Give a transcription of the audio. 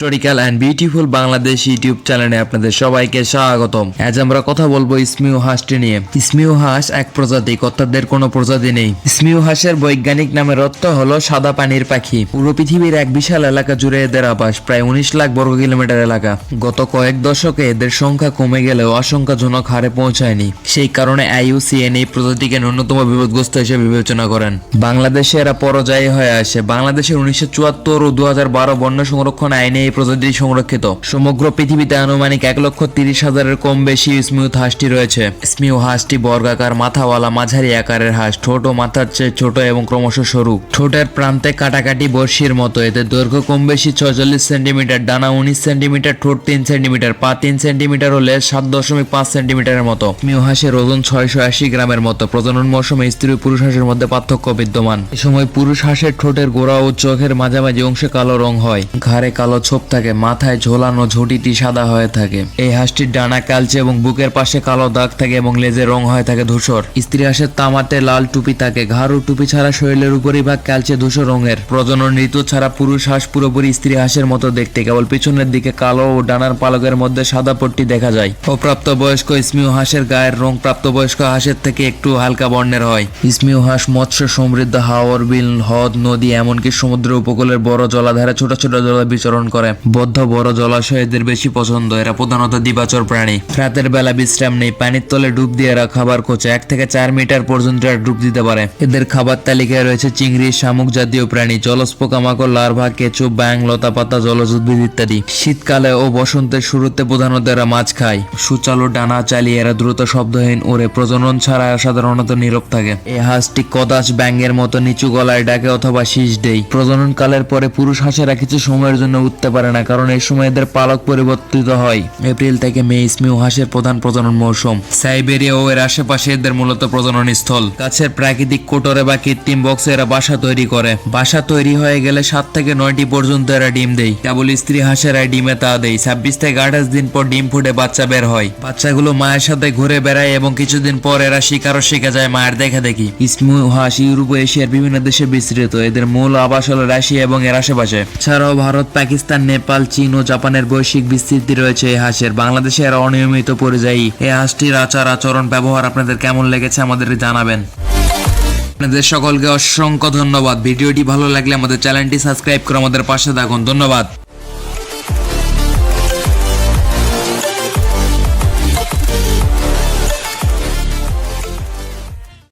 Historical and beautiful Bangladesh YouTube চ্যানেলে আপনাদের সবাইকে স্বাগতম। আজ আমরা কথা বলব স্মিউ হাঁসটি নিয়ে। স্মিউ হাঁস এক প্রজাতি কত্তাদের কোনো প্রজাতি নেই। স্মিউ হাঁসের বৈজ্ঞানিক নামের অর্থ হলো সাদা পানির পাখি। পুরো পৃথিবীর এক বিশাল এলাকা জুড়ে এদের আবাস, প্রায় উনিশ লাখ বর্গ কিলোমিটার এলাকা। গত কয়েক দশকে এদের সংখ্যা কমে গেলেও আশঙ্কাজনক হারে পৌঁছায়নি। সেই কারণে আইইউসিএন এই প্রজাতিকে ন্যূনতম বিপদগ্রস্ত হিসেবে বিবেচনা করেন। বাংলাদেশে এরা পরাজয়ী হয়ে আসে। বাংলাদেশের উনিশশো চুয়াত্তর ও দু বারো বন্য সংরক্ষণ আইনে এই প্রজাতি সংরক্ষিত। সমগ্র পৃথিবীতে আনুমানিক এক লক্ষ তিরিশ হাজারের কম বেশি স্মিউথ হাঁসটি রয়েছে। স্মিউ হাঁসটি বর্গাকার, মাথাওয়ালা, মাঝারি আকারের হাঁস, ঠোঁট ও মাথার চেয়ে ছোট এবং ক্রমশ সরু। ঠোঁটের প্রান্তে কাটাকাটি বর্ষির মতো। এতে দৈর্ঘ্য কম বেশি ছয়চল্লিশ সেন্টিমিটার, ডানা উনিশ সেন্টিমিটার, ঠোঁট তিন সেন্টিমিটার, পা তিন সেন্টিমিটার ও লেজ সাত দশমিক পাঁচ সেন্টিমিটারের মতো। স্মিউ হাঁসের ওজন ছয়শো আশি গ্রামের মতো। প্রজনন মৌসুমে স্ত্রী পুরুষ হাঁসের মধ্যে পার্থক্য বিদ্যমান। এ সময় পুরুষ হাঁসের ঠোঁটের গোড়া ও চোখের মাঝামাঝি অংশে কালো রং হয়। ঘাড়ে কালো ছোপ থাকে মাথায় ঝোলানো ঝুঁটিটি সাদা হয়ে থাকে। এই হাঁসটির ডানা কালচে এবং বুকের পাশে কালো দাগ থাকে এবং লেজের রং হয়ে থাকে ধূসর। স্ত্রী হাঁসের তামাতে লাল টুপি থাকে। ঘাড় ও টুপি ছাড়া শরীরের উপরই ভাগ কালচে ধূসর রঙের। প্রজনন ঋতু ছাড়া পুরুষ হাঁস পুরোপুরি স্ত্রী হাঁসের মতো দেখতে। কেবল পিছনের দিকে কালো ও ডানার পালকের মধ্যে সাদা পট্টি দেখা যায়। অপ্রাপ্ত বয়স্ক স্মিউ হাঁসের গায়ের রং প্রাপ্তবয়স্ক হাঁসের থেকে একটু হালকা বর্ণের হয়। স্মিউ হাঁস মৎস্য সমৃদ্ধ হাওর, বিল, হ্রদ, নদী, এমনকি সমুদ্র উপকূলের বড় জলাধারে ছোট ছোট জলে বিচরণ করে। বদ্ধ বড় জলাশয় এদের বেশি পছন্দ। এরা প্রধানত দিবাচর প্রাণী। রাতের বেলা বিশ্রাম নেই, পানির তলে ডুব দিয়ে এরা খাবার খোঁজে এক থেকে চার মিটার পর্যন্ত এরা ডুব দিতে পারে। এদের খাবার তালিকায় রয়েছে চিংড়ি, শামুক জাতীয় প্রাণী, জলজ পোকামাকড়, লার্ভা, কেঁচো ব্যাং লতা পাতা জলজ উদ্ভিদ ইত্যাদি। শীতকালে ও বসন্তের শুরুতে প্রধানত এরা মাছ খায়। সুচালু ডানা চালিয়ে এরা দ্রুত শব্দহীন ওরে। প্রজনন ছাড়া সাধারণত নীরব থাকে। এ হাঁসটি কদাচ ব্যাঙের মতো নিচু গলায় ডাকে অথবা শীষ দেয়। প্রজনন কালের পরে পুরুষ হাঁসেরা কিছু সময়ের জন্য উঠতে পারে। না, কারণ এই সময় এদের পালক পরিবর্তিত হয়। এপ্রিল থেকে মে স্মিউ হাঁসের প্রধান প্রজনন মৌসুম। সাইবেরিয়া ও এর আশেপাশে এদের মূলত প্রজনন স্থল গাছের প্রাকৃতিক কোটরে বা কৃত্রিম বক্সে এরা বাসা তৈরি করে। বাসা তৈরি হয়ে গেলে সাত থেকে নয়টি পর্যন্ত এরা ডিম দেয়। কেবল স্ত্রী হাঁসেরাই ডিমে তা দেয়। ছাব্বিশ থেকে আঠাশ দিন পর ডিম ফুটে বাচ্চা বের হয়। বাচ্চাগুলো মায়ের সাথে ঘুরে বেড়ায় এবং কিছুদিন পর এরা শিকারও শিখে যায় মায়ের দেখা দেখি স্মিউ হাঁস ইউরোপ এশিয়ার বিভিন্ন দেশে বিস্তৃত। এদের মূল আবাস হলো রাশিয়া এবং এর আশেপাশে। ছাড়াও ভারত, পাকিস্তান নেপাল, চীন ও জাপানের বৈশ্বিক বিস্তৃতি রয়েছে এই হাঁসের। বাংলাদেশে এরা অনিয়মিত পরিযায়ী। এই হাঁসটির আচার, আচরণ, ব্যবহার আপনাদের কেমন লেগেছে আমাদের জানাবেন। আপনাদের সকলকে অসংখ্য ধন্যবাদ। ভিডিওটি ভালো লাগলে আমাদের চ্যানেলটি সাবস্ক্রাইব করে আমাদের পাশে থাকুন। ধন্যবাদ।